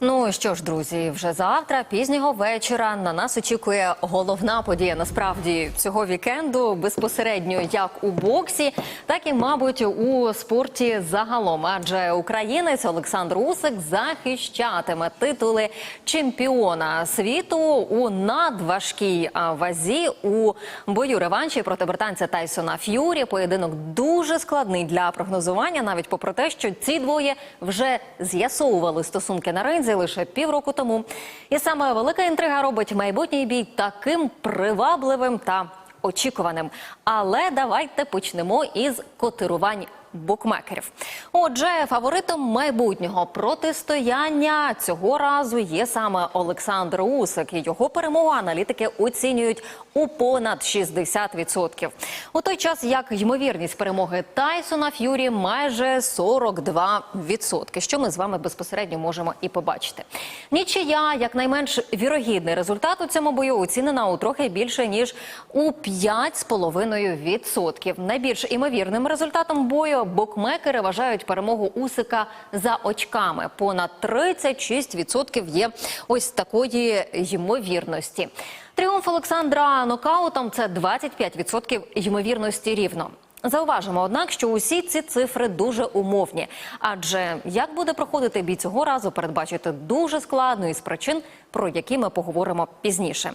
Ну що ж, друзі, вже завтра, пізнього вечора, на нас очікує головна подія насправді цього вікенду, безпосередньо як у боксі, так і, мабуть, у спорті загалом. Адже українець Олександр Усик захищатиме титули чемпіона світу у надважкій вазі у бою реванші проти британця Тайсона Ф'юрі. Поєдинок дуже складний для прогнозування, навіть попри те, що ці двоє вже з'ясовували стосунки на ринзі лише півроку тому. І саме велика інтрига робить майбутній бій таким привабливим та очікуваним. Але давайте почнемо із котирувань. Букмекерів, отже, фаворитом майбутнього протистояння цього разу є саме Олександр Усик. Його перемогу аналітики оцінюють у понад 60%. У той час як ймовірність перемоги Тайсона Ф'юрі майже 42%, що ми з вами безпосередньо можемо і побачити. Нічия, як найменш вірогідний результат у цьому бою оцінена у трохи більше ніж у 5,5%. Найбільш імовірним результатом бою букмекери вважають перемогу Усика за очками. Понад 36% є ось такої ймовірності. Тріумф Олександра нокаутом це 25% ймовірності рівно. Зауважимо, однак, що усі ці цифри дуже умовні. Адже як буде проходити бій цього разу, передбачити дуже складно із причин, про які ми поговоримо пізніше.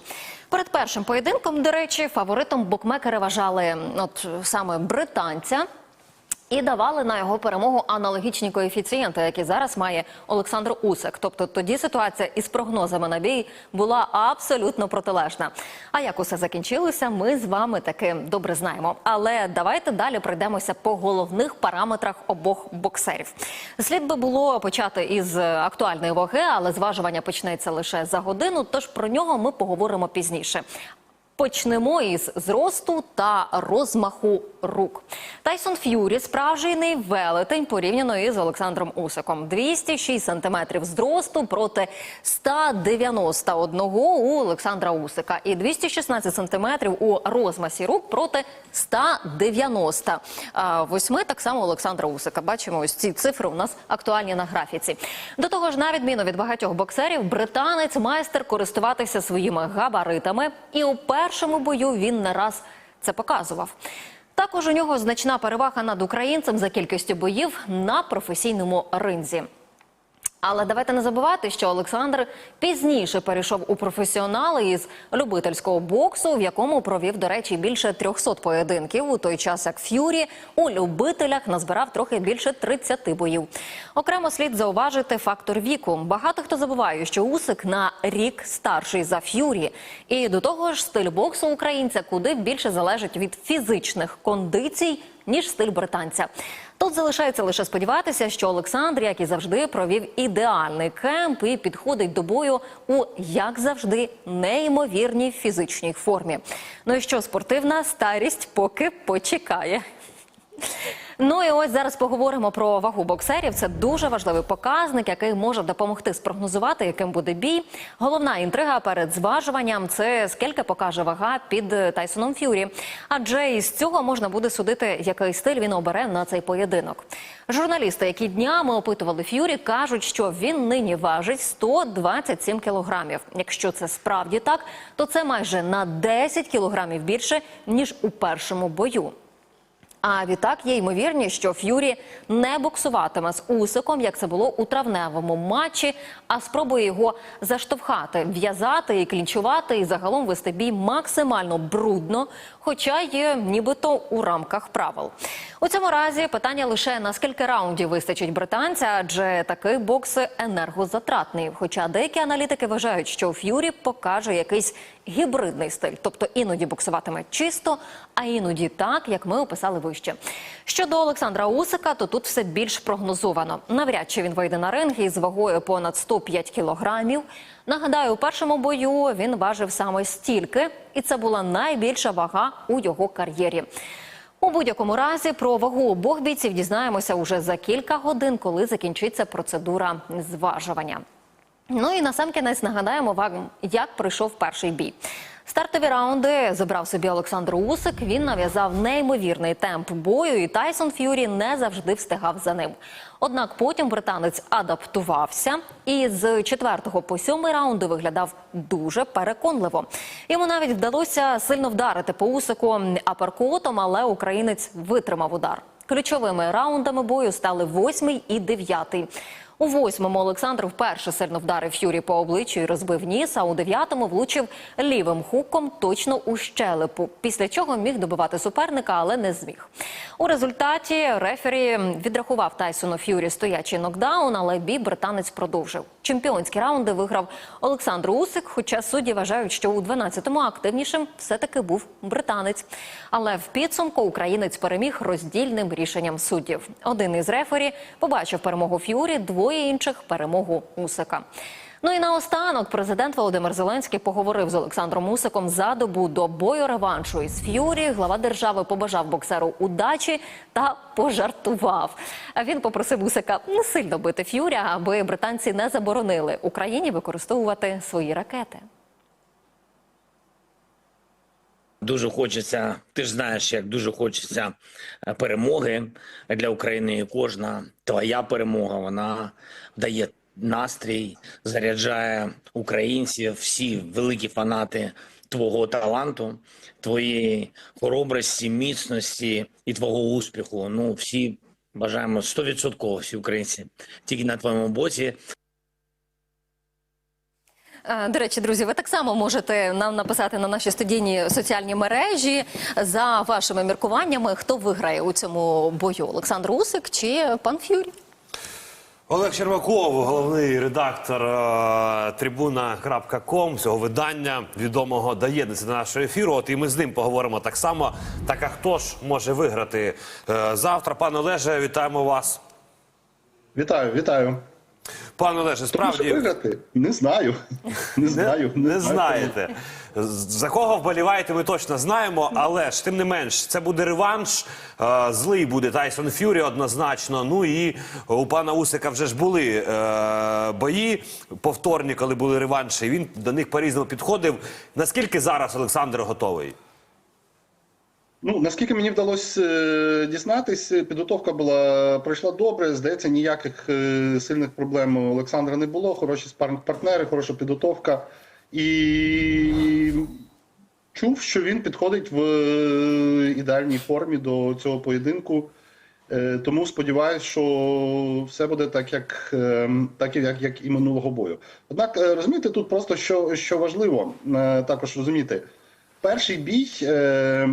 Перед першим поєдинком, до речі, фаворитом букмекери вважали от саме британця. І давали на його перемогу аналогічні коефіцієнти, які зараз має Олександр Усик. Тобто тоді ситуація із прогнозами на бій була абсолютно протилежна. А як усе закінчилося, ми з вами таки добре знаємо. Але давайте далі пройдемося по головних параметрах обох боксерів. Слід би було почати із актуальної ваги, але зважування почнеться лише за годину. Тож про нього ми поговоримо пізніше. Почнемо із зросту та розмаху рук. Тайсон Ф'юрі справжній велетень порівняно із Олександром Усиком. 206 сантиметрів зросту проти 191 у Олександра Усика і 216 сантиметрів у розмасі рук проти 198 так само Олександра Усика. Бачимо, ось ці цифри у нас актуальні на графіці. До того ж, на відміну від багатьох боксерів, британець майстер користуватися своїми габаритами і у першому бою він не раз це показував. Також у нього значна перевага над українцем за кількістю боїв на професійному ринзі. Але давайте не забувати, що Олександр пізніше перейшов у професіонали із любительського боксу, в якому провів, до речі, більше 300 поєдинків. У той час як Ф'юрі у любителях назбирав трохи більше 30 боїв. Окремо слід зауважити фактор віку. Багато хто забуває, що Усик на рік старший за Ф'юрі. І до того ж, стиль боксу українця куди більше залежить від фізичних кондицій ніж стиль британця. Тут залишається лише сподіватися, що Олександр, як і завжди, провів ідеальний кемп і підходить до бою у як завжди неймовірній фізичній формі. Ну і що спортивна старість поки почекає. Ну і ось зараз поговоримо про вагу боксерів. Це дуже важливий показник, який може допомогти спрогнозувати, яким буде бій. Головна інтрига перед зважуванням це скільки покаже вага під Тайсоном Ф'юрі. Адже із цього можна буде судити, який стиль він обере на цей поєдинок. Журналісти, які днями опитували Ф'юрі, кажуть, що він нині важить 127 кілограмів. Якщо це справді так, то це майже на 10 кілограмів більше ніж у першому бою. А відтак є ймовірність, що Ф'юрі не боксуватиме з Усиком, як це було у травневому матчі, а спробує його заштовхати, в'язати і клінчувати, і загалом вести бій максимально брудно, хоча є нібито у рамках правил. У цьому разі питання лише на скільки раундів вистачить британця, адже такий бокс енергозатратний. Хоча деякі аналітики вважають, що Ф'юрі покаже якийсь гібридний стиль, тобто іноді боксуватиме чисто, а іноді так, як ми описали вище. Щодо Олександра Усика, то тут все більш прогнозовано. Навряд чи він вийде на ринг із вагою понад 105 кілограмів. Нагадаю, у першому бою він важив саме стільки, і це була найбільша вага у його кар'єрі. У будь-якому разі про вагу обох бійців дізнаємося уже за кілька годин, коли закінчиться процедура зважування. Ну і насамкінець нагадаємо вам, як пройшов перший бій. Стартові раунди забрав собі Олександр Усик. Він нав'язав неймовірний темп бою, і Тайсон Ф'юрі не завжди встигав за ним. Однак потім британець адаптувався і з четвертого по сьомий раунди виглядав дуже переконливо. Йому навіть вдалося сильно вдарити по Усику апаркотом, але українець витримав удар. Ключовими раундами бою стали восьмий і дев'ятий. У восьмому Олександр вперше сильно вдарив Ф'юрі по обличчю і розбив ніс, а у дев'ятому влучив лівим хуком точно у щелепу, після чого міг добивати суперника, але не зміг. У результаті рефері відрахував Тайсону Ф'юрі стоячий нокдаун, але бій британець продовжив. Чемпіонські раунди виграв Олександр Усик, хоча судді вважають, що у 12-му активнішим все-таки був британець. Але в підсумку українець переміг роздільним рішенням суддів. Один із рефері побачив перемогу Ф'юрі, двоє інших перемогу Усика. Ну і наостанок президент Володимир Зеленський поговорив з Олександром Усиком за добу до бою реваншу із Ф'юрі. Глава держави побажав боксеру удачі та пожартував. Він попросив Усика не сильно бити Ф'юрі, аби британці не заборонили Україні використовувати свої ракети. Дуже хочеться, ти ж знаєш, як дуже хочеться е, перемоги для України. І кожна твоя перемога вона дає настрій, заряджає українців, всі великі фанати твого таланту, твоєї хоробрості, міцності і твого успіху. Ну, всі бажаємо 100% всі українці тільки на твоєму боці. Е, До речі, друзі, ви так само можете нам написати на наші студійні соціальні мережі за вашими міркуваннями, хто виграє у цьому бою: Олександр Усик чи пан Ф'юрі. Олег Черваков, головний редактор е, трибуна.ком цього видання відомого доєднується до нашого ефіру. От і ми з ним поговоримо так само. Так а хто ж може виграти е, завтра? Пане Олеже, вітаємо вас. Вітаю, вітаю. Пане Олеже, справді виграти? Не знаю. Не знаю. не знаю. знаєте. За кого вболіваєте, ми точно знаємо, але ж тим не менш, це буде реванш. Е, Злий буде Тайсон Ф'юрі однозначно. Ну і у пана Усика вже ж були е, бої повторні, коли були реванші. Він до них по-різному підходив. Наскільки зараз Олександр готовий? Ну, наскільки мені вдалося е, дізнатись, підготовка була пройшла добре. Здається, ніяких е, сильних проблем у Олександра не було. Хороші спарринг-партнери, хороша підготовка. І чув, що він підходить в е, ідеальній формі до цього поєдинку. Е, Тому сподіваюся, що все буде так, як, е, так як, як і минулого бою. Однак е, розумієте, тут просто що, що важливо е, також розуміти. Перший бій е,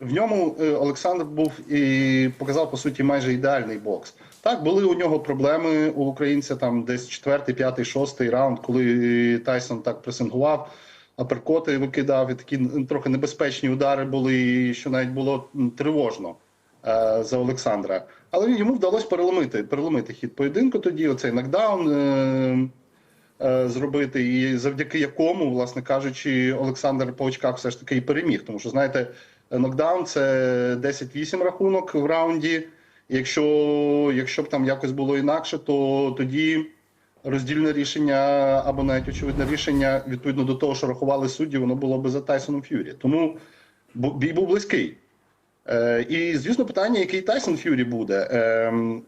в ньому е, Олександр був і показав по суті майже ідеальний бокс. Так, були у нього проблеми у українця там десь четвертий, п'ятий, шостий раунд, коли Тайсон так пресингував, аперкоти викидав, і такі трохи небезпечні удари були, що навіть було тривожно е, за Олександра. Але йому вдалося переломити, переломити хід поєдинку тоді, оцей нокдаун. Е, е, зробити, і завдяки якому, власне кажучи, Олександр по очках все ж таки і переміг. Тому що, знаєте, нокдаун це 10-8 рахунок в раунді. Якщо, якщо б там якось було інакше, то тоді роздільне рішення або навіть очевидне рішення відповідно до того, що рахували судді, воно було би за Тайсоном Ф'юрі. Тому бій був близький. Е, і звісно, питання, який Тайсон Ф'юрі буде. Ем,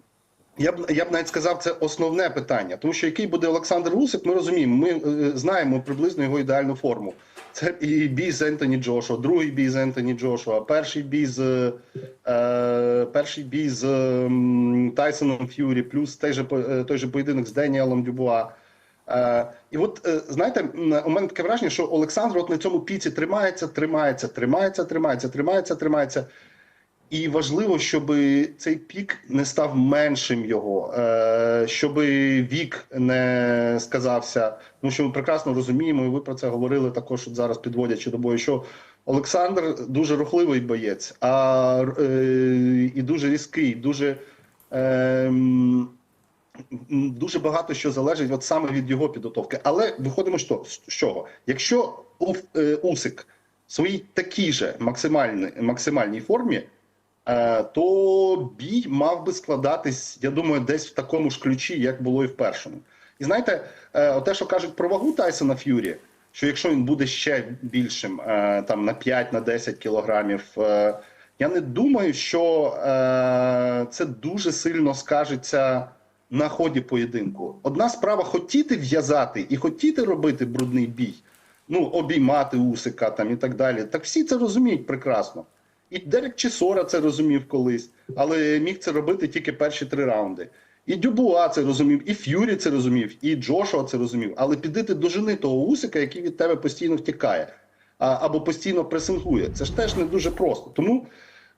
я б я б навіть сказав, це основне питання, тому що який буде Олександр Усик, ми розуміємо. Ми е, знаємо приблизно його ідеальну форму. Це і бій з Ентоні Джошуа, другий бій з Ентоні Джошуа, перший бій з е, перший бій з е, Тайсоном Ф'юрі, плюс той же е, той же поєдинок з Деніелом Дюбуа. Е, і от е, знаєте, у мене таке враження, що Олександр от на цьому піці тримається, тримається, тримається, тримається, тримається, тримається. І важливо, щоб цей пік не став меншим його, е, щоб вік не сказався. Ну що ми прекрасно розуміємо, і ви про це говорили також от зараз, підводячи до бою. Що Олександр дуже рухливий боєць, а е, і дуже різкий, дуже. Е, Дуже багато що залежить от саме від його підготовки. Але виходимо того- з чого? Якщо Усик в своїй такій же максимальній, максимальній формі, то бій мав би складатись, я думаю, десь в такому ж ключі, як було і в першому. І знаєте, е, те, що кажуть про вагу Тайсона Ф'юрі, що якщо він буде ще більшим, е, там на 5 на 10 кілограмів, е, я не думаю, що е, це дуже сильно скажеться на ході поєдинку. Одна справа хотіти в'язати і хотіти робити брудний бій, ну обіймати Усика там і так далі. Так всі це розуміють прекрасно. І Дерек Чесора це розумів колись, але міг це робити тільки перші три раунди. І Дюбуа це розумів, і Ф'юрі це розумів, і Джошуа це розумів. Але піди ти дожени того Усика, який від тебе постійно втікає а, або постійно пресингує. Це ж теж не дуже просто. Тому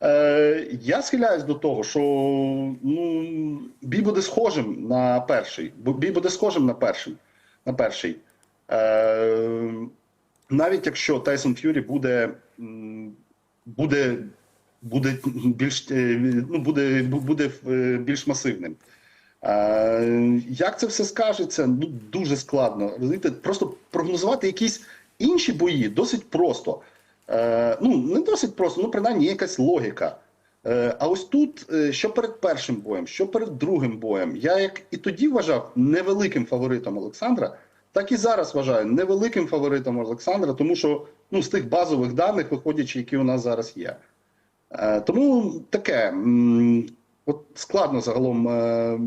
е, я схиляюсь до того, що ну, бій буде схожим на перший. Бій буде схожим на перший. На перший. Е, навіть якщо Тайсон Ф'юрі буде, буде, буде більш е, ну, буде, буде е, більш масивним. Як це все скажеться? Ну дуже складно. Розумієте, просто прогнозувати якісь інші бої досить просто. Е, Ну не досить просто, ну принаймні якась логіка. А ось тут, що перед першим боєм, що перед другим боєм, я як і тоді вважав невеликим фаворитом Олександра, так і зараз вважаю невеликим фаворитом Олександра, тому що ну з тих базових даних, виходячи, які у нас зараз є. Е, Тому таке. От складно загалом. е,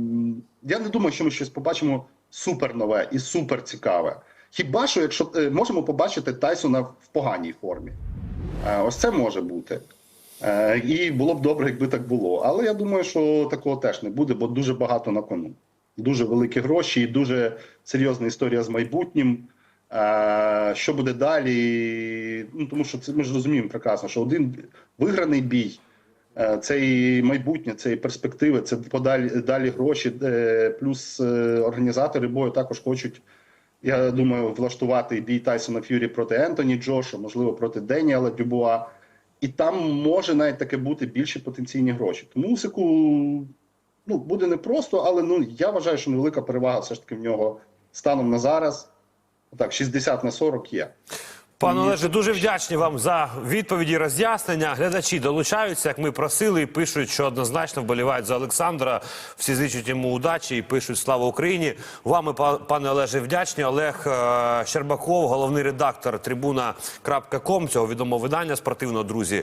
Я не думаю, що ми щось побачимо супер нове і супер цікаве. Хіба що, якщо е, можемо побачити Тайсона в поганій формі? Ось це може бути. І було б добре, якби так було. Але я думаю, що такого теж не буде, бо дуже багато на кону. Дуже великі гроші і дуже серйозна історія з майбутнім. Що буде далі? Ну тому що це ми ж розуміємо прекрасно, що один виграний бій. Е, Це і майбутнє, це і перспективи, це подалі далі гроші. е, Плюс е, організатори бою також хочуть, я думаю, влаштувати бій Тайсона Ф'юрі проти Ентоні Джошу, можливо, проти Деніела Дюбуа. І там може навіть таке бути більші потенційні гроші. Тому Усику ну, буде непросто, але ну я вважаю, що невелика перевага все ж таки в нього станом на зараз. Так, 60 на 40 є. Пане Олеже, дуже вдячні вам за відповіді роз'яснення. Глядачі долучаються, як ми просили, і пишуть, що однозначно вболівають за Олександра. Всі зичуть йому удачі і пишуть Слава Україні. Вам, па- пане Олеже, вдячні. Олег е, Щербаков, головний редактор трибуна.ком, цього відомого видання спортивного друзі.